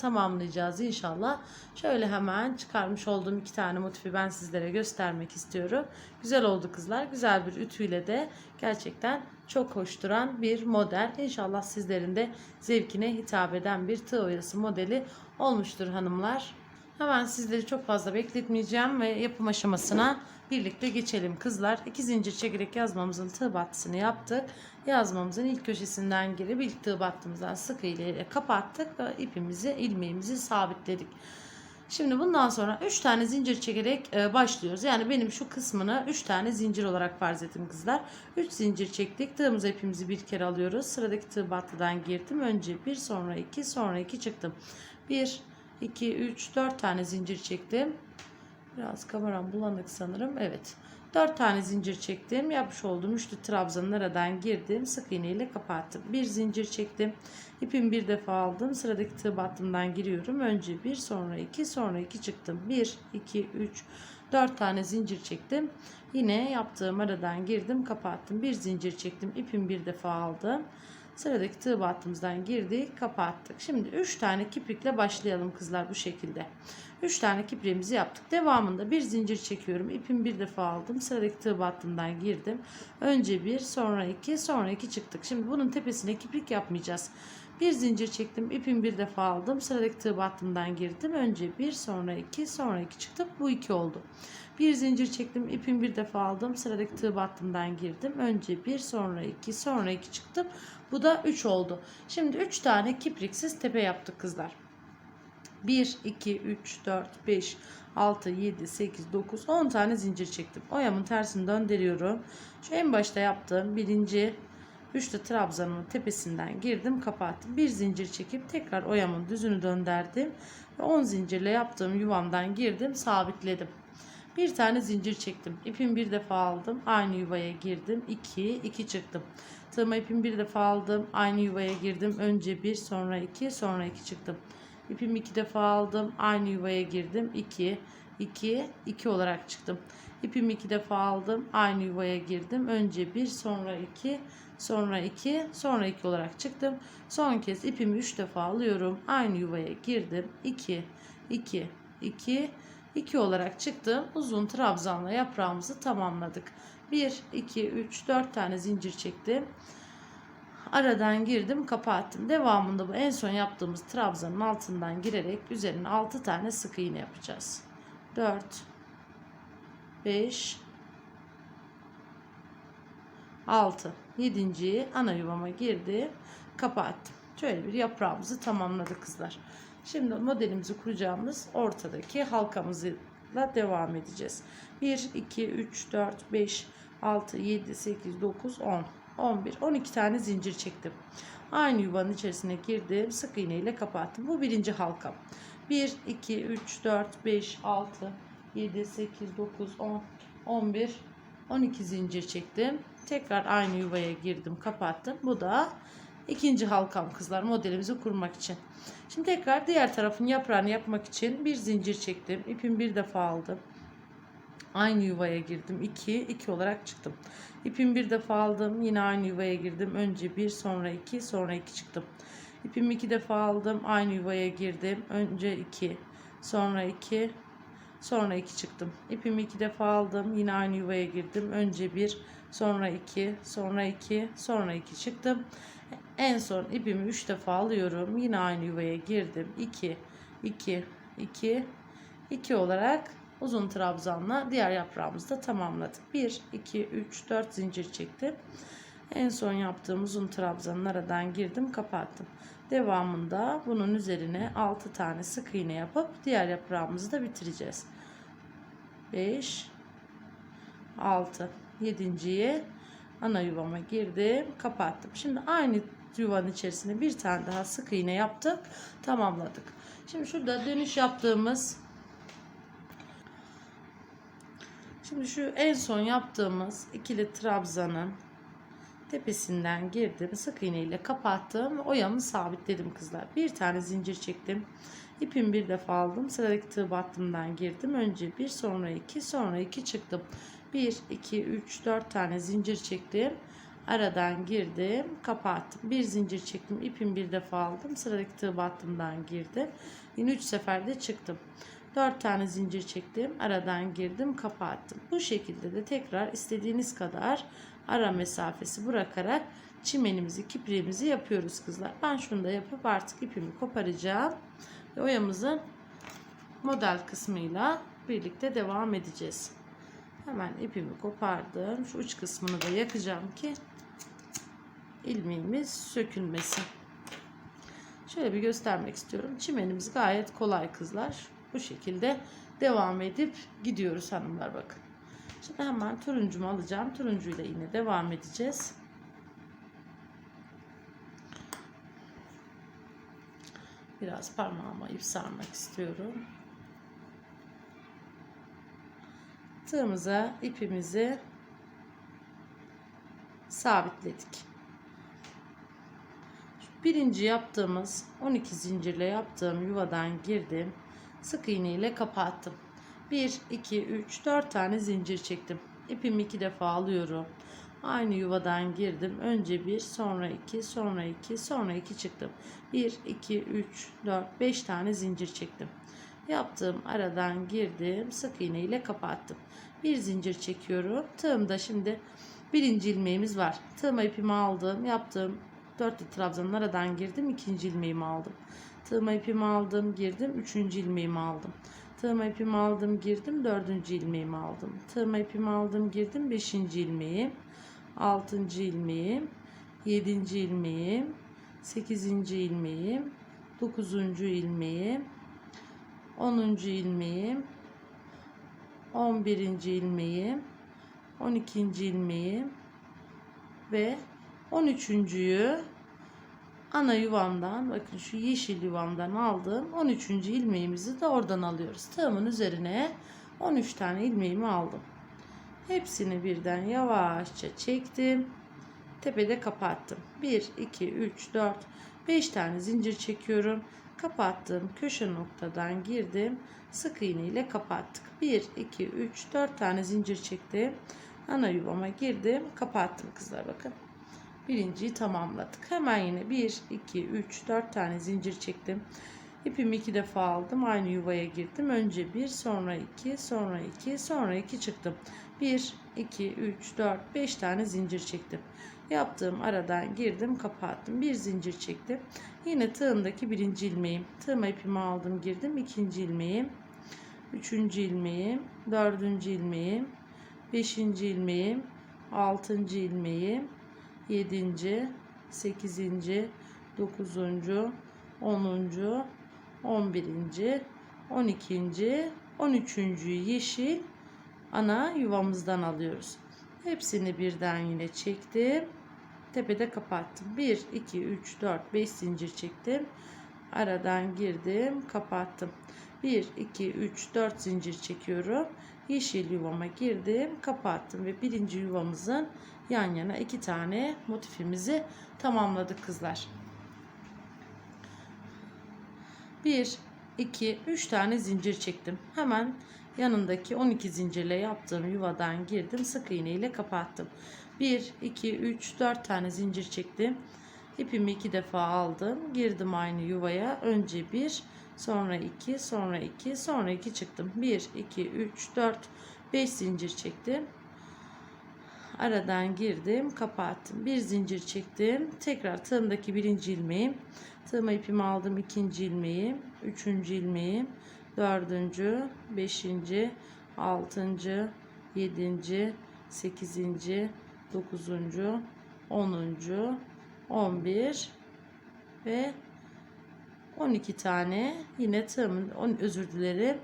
tamamlayacağız inşallah. Şöyle hemen çıkarmış olduğum iki tane motifi ben sizlere göstermek istiyorum. Güzel oldu kızlar. Güzel bir ütüyle de gerçekten çok hoş duran bir model. İnşallah sizlerin de zevkine hitap eden bir tığ oyası modeli olmuştur hanımlar. Hemen sizleri çok fazla bekletmeyeceğim ve yapım aşamasına birlikte geçelim kızlar. İki zincir çekerek yazmamızın tığ yaptık. Yazmamızın ilk köşesinden girip ilk tığ battığımızdan sık iğne ile kapattık ve ipimizi ilmeğimizi sabitledik. Şimdi bundan sonra 3 tane zincir çekerek e, başlıyoruz. Yani benim şu kısmını 3 tane zincir olarak farz edin kızlar. 3 zincir çektik. Tığımız ipimizi bir kere alıyoruz. Sıradaki tığ battıdan girdim. Önce 1 sonra 2 sonra 2 çıktım. 1 2 3 4 tane zincir çektim. Biraz kameram bulanık sanırım. Evet. 4 tane zincir çektim. Yapmış olduğum üçlü trabzanın aradan girdim. Sık iğne ile kapattım. Bir zincir çektim. İpimi bir defa aldım. Sıradaki tığ battımdan giriyorum. Önce bir sonra iki sonra iki çıktım. 1 2 3 4 tane zincir çektim. Yine yaptığım aradan girdim, kapattım. Bir zincir çektim. İpimi bir defa aldım. Sıradaki tığ battığımızdan girdik, kapattık. Şimdi 3 tane kiprikle başlayalım kızlar bu şekilde. 3 tane kipriğimizi yaptık. Devamında bir zincir çekiyorum. İpimi bir defa aldım. Sıradaki tığ battığımdan girdim. Önce bir, sonra iki, sonra iki çıktık. Şimdi bunun tepesine kiprik yapmayacağız. Bir zincir çektim. ipimi bir defa aldım. Sıradaki tığ battığımdan girdim. Önce bir, sonra iki, sonra iki çıktım. Bu iki oldu. Bir zincir çektim. ipimi bir defa aldım. Sıradaki tığ battığımdan girdim. Önce bir, sonra iki, sonra iki çıktım. Bu da 3 oldu. Şimdi 3 tane kipriksiz tepe yaptık kızlar. 1, 2, 3, 4, 5, 6, 7, 8, 9, 10 tane zincir çektim. Oyamın tersini döndürüyorum. Şu en başta yaptığım birinci üçlü trabzanın tepesinden girdim kapattım. Bir zincir çekip tekrar oyamın düzünü döndürdüm. Ve 10 zincirle yaptığım yuvamdan girdim sabitledim. Bir tane zincir çektim. İpimi bir defa aldım. Aynı yuvaya girdim. 2, 2 çıktım. Tığıma ipimi bir defa aldım. Aynı yuvaya girdim. Önce bir, sonra iki, sonra iki çıktım. İpimi iki defa aldım. Aynı yuvaya girdim. 2, 2, 2 olarak çıktım. İpimi iki defa aldım. Aynı yuvaya girdim. Önce bir, sonra iki, sonra iki, sonra iki olarak çıktım. Son kez ipimi üç defa alıyorum. Aynı yuvaya girdim. 2, 2, 2, 2 olarak çıktım. Uzun trabzanla yaprağımızı tamamladık. 1, 2, 3, 4 tane zincir çektim. Aradan girdim kapattım. Devamında bu en son yaptığımız trabzanın altından girerek üzerine 6 tane sık iğne yapacağız. 4 5 6 7. ana yuvama girdim. Kapattım. Şöyle bir yaprağımızı tamamladık kızlar. Şimdi modelimizi kuracağımız ortadaki halkamızla devam edeceğiz. 1 2 3 4 5 6 7 8 9 10 11 12 tane zincir çektim. Aynı yuvanın içerisine girdim. Sık iğne ile kapattım. Bu birinci halkam. 1 2 3 4 5 6 7 8 9 10 11 12 zincir çektim. Tekrar aynı yuvaya girdim, kapattım. Bu da ikinci halkam kızlar modelimizi kurmak için. Şimdi tekrar diğer tarafın yaprağını yapmak için bir zincir çektim. İpimi bir defa aldım. Aynı yuvaya girdim. 2, 2 olarak çıktım. İpimi bir defa aldım. Yine aynı yuvaya girdim. Önce 1, sonra 2, sonra 2 çıktım. İpimi iki defa aldım. Aynı yuvaya girdim. Önce 2, sonra 2, sonra 2 çıktım. İpimi iki defa aldım. Yine aynı yuvaya girdim. Önce 1, sonra 2, sonra 2, sonra 2 çıktım. En son ipimi 3 defa alıyorum. Yine aynı yuvaya girdim. 2, 2, 2, 2 olarak uzun trabzanla diğer yaprağımızı da tamamladık. 1, 2, 3, 4 zincir çektim. En son yaptığım uzun trabzanın aradan girdim kapattım. Devamında bunun üzerine 6 tane sık iğne yapıp diğer yaprağımızı da bitireceğiz. 5 6 7.ye ana yuvama girdim kapattım. Şimdi aynı yuvanın içerisine bir tane daha sık iğne yaptık tamamladık. Şimdi şurada dönüş yaptığımız Şimdi şu en son yaptığımız ikili trabzanın tepesinden girdim. Sık iğne ile kapattım. ve Oyamı sabitledim kızlar. Bir tane zincir çektim. İpimi bir defa aldım. Sıradaki tığ battımdan girdim. Önce bir sonra iki sonra iki çıktım. 1, 2, 3, 4 tane zincir çektim. aradan girdim kapattım bir zincir çektim ipimi bir defa aldım sıradaki tığ battımdan girdim yine 3 seferde çıktım 4 tane zincir çektim aradan girdim kapattım bu şekilde de tekrar istediğiniz kadar ara mesafesi bırakarak çimenimizi kipriğimizi yapıyoruz kızlar ben şunu da yapıp artık ipimi koparacağım ve oyamızın model kısmıyla birlikte devam edeceğiz hemen ipimi kopardım şu uç kısmını da yakacağım ki ilmeğimiz sökülmesin. Şöyle bir göstermek istiyorum. Çimenimiz gayet kolay kızlar. Bu şekilde devam edip gidiyoruz hanımlar bakın. Şimdi hemen turuncumu alacağım. Turuncuyla yine devam edeceğiz. Biraz parmağıma ip sarmak istiyorum. Tığımıza ipimizi sabitledik. Birinci yaptığımız 12 zincirle yaptığım yuvadan girdim. Sık iğne ile kapattım. 1, 2, 3, 4 tane zincir çektim. İpimi iki defa alıyorum. Aynı yuvadan girdim. Önce 1, sonra 2, sonra 2, sonra 2 çıktım. 1, 2, 3, 4, 5 tane zincir çektim. Yaptığım aradan girdim. Sık iğne ile kapattım. Bir zincir çekiyorum. Tığımda şimdi birinci ilmeğimiz var. Tığıma ipimi aldım. Yaptığım dörtlü trabzanın aradan girdim. ikinci ilmeğimi aldım. Tığıma ipimi aldım. Girdim. Üçüncü ilmeğimi aldım. Tığıma ipimi aldım. Girdim. Dördüncü ilmeğimi aldım. Tığıma ipimi aldım. Girdim. Beşinci ilmeğim. Altıncı ilmeğim. Yedinci ilmeğim. Sekizinci ilmeğim. Dokuzuncu ilmeğim. Onuncu ilmeğim. On birinci ilmeğim. On ikinci ilmeğim. Ve 13.yü ana yuvamdan bakın şu yeşil yuvamdan aldım. 13. ilmeğimizi de oradan alıyoruz. Tığımın üzerine 13 tane ilmeğimi aldım. Hepsini birden yavaşça çektim. Tepede kapattım. 1, 2, 3, 4, 5 tane zincir çekiyorum. Kapattım. Köşe noktadan girdim. Sık iğne ile kapattık. 1, 2, 3, 4 tane zincir çektim. Ana yuvama girdim. Kapattım kızlar bakın birinciyi tamamladık. Hemen yine 1, 2, 3, 4 tane zincir çektim. İpimi iki defa aldım. Aynı yuvaya girdim. Önce 1, sonra 2, sonra 2, sonra 2 çıktım. 1, 2, 3, 4, 5 tane zincir çektim. Yaptığım aradan girdim, kapattım. Bir zincir çektim. Yine tığımdaki birinci ilmeğim. Tığıma ipimi aldım, girdim. ikinci ilmeğim. Üçüncü ilmeğim. Dördüncü ilmeğim. Beşinci ilmeğim. Altıncı ilmeğim. 7. 8. 9. 10. 11. 12. 13. yeşil ana yuvamızdan alıyoruz. Hepsini birden yine çektim. Tepede kapattım. 1, 2, 3, 4, 5 zincir çektim. Aradan girdim, kapattım. 1, 2, 3, 4 zincir çekiyorum. Yeşil yuvama girdim, kapattım ve birinci yuvamızın yan yana iki tane motifimizi tamamladık kızlar. 1, 2, 3 tane zincir çektim. Hemen yanındaki 12 zincirle yaptığım yuvadan girdim. Sık iğne ile kapattım. 1, 2, 3, 4 tane zincir çektim. İpimi iki defa aldım. Girdim aynı yuvaya. Önce 1, sonra 2, sonra 2, sonra 2 çıktım. 1, 2, 3, 4, 5 zincir çektim aradan girdim kapattım bir zincir çektim tekrar tığımdaki birinci ilmeğim tığıma ipimi aldım ikinci ilmeğim üçüncü ilmeğim dördüncü beşinci altıncı yedinci sekizinci dokuzuncu onuncu on bir ve 12 tane yine tığımın özür dilerim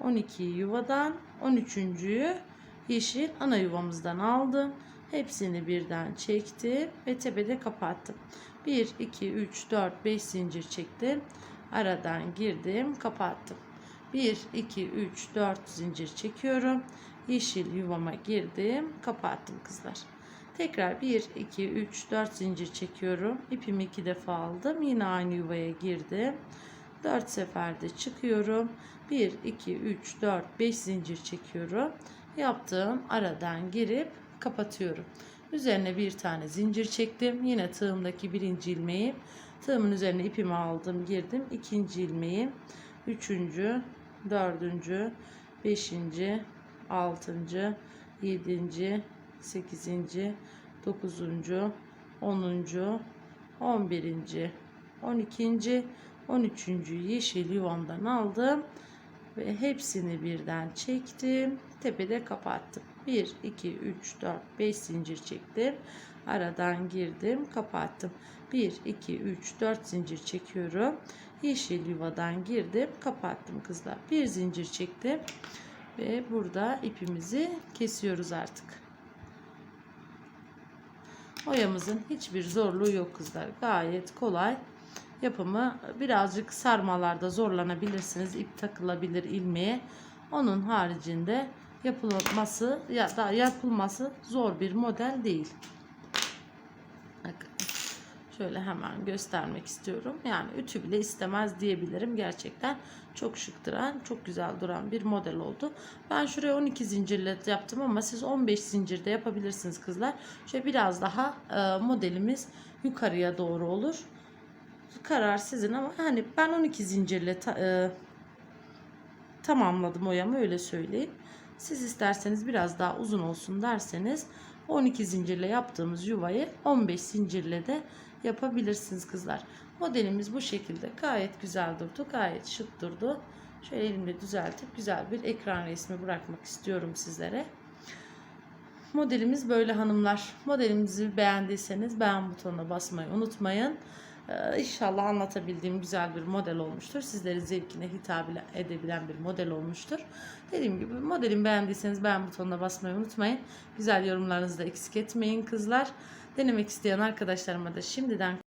12 yuvadan 13.yü yeşil ana yuvamızdan aldım. Hepsini birden çektim ve tepede kapattım. 1, 2, 3, 4, 5 zincir çektim. Aradan girdim, kapattım. 1, 2, 3, 4 zincir çekiyorum. Yeşil yuvama girdim, kapattım kızlar. Tekrar 1, 2, 3, 4 zincir çekiyorum. İpimi iki defa aldım. Yine aynı yuvaya girdim. 4 seferde çıkıyorum. 1, 2, 3, 4, 5 zincir çekiyorum yaptığım aradan girip kapatıyorum. Üzerine bir tane zincir çektim. Yine tığımdaki birinci ilmeği tığımın üzerine ipimi aldım, girdim. ikinci ilmeği, üçüncü, dördüncü, beşinci, altıncı, yedinci, sekizinci, dokuzuncu, onuncu, on birinci, on ikinci, on üçüncü yeşil yuvamdan aldım ve hepsini birden çektim. Tepede kapattım. 1, 2, 3, 4, 5 zincir çektim. Aradan girdim, kapattım. 1, 2, 3, 4 zincir çekiyorum. Yeşil yuvadan girdim, kapattım kızlar. Bir zincir çektim ve burada ipimizi kesiyoruz artık. Oyamızın hiçbir zorluğu yok kızlar. Gayet kolay. Yapımı birazcık sarmalarda zorlanabilirsiniz. İp takılabilir ilmeğe. Onun haricinde yapılması ya da yapılması zor bir model değil. Bakın. Şöyle hemen göstermek istiyorum. Yani ütü bile istemez diyebilirim. Gerçekten çok şık duran, çok güzel duran bir model oldu. Ben şuraya 12 zincirle yaptım ama siz 15 zincirde yapabilirsiniz kızlar. Şöyle biraz daha e, modelimiz yukarıya doğru olur. Karar sizin ama hani ben 12 zincirle ta- e, tamamladım oyamı öyle söyleyeyim. Siz isterseniz biraz daha uzun olsun derseniz 12 zincirle yaptığımız yuvayı 15 zincirle de yapabilirsiniz kızlar. Modelimiz bu şekilde gayet güzel durdu. Gayet şık durdu. Şöyle elimle düzeltip güzel bir ekran resmi bırakmak istiyorum sizlere. Modelimiz böyle hanımlar. Modelimizi beğendiyseniz beğen butonuna basmayı unutmayın. Ee, İnşallah anlatabildiğim güzel bir model olmuştur. Sizlerin zevkine hitap edebilen bir model olmuştur. Dediğim gibi modelimi beğendiyseniz beğen butonuna basmayı unutmayın. Güzel yorumlarınızı da eksik etmeyin kızlar. Denemek isteyen arkadaşlarıma da şimdiden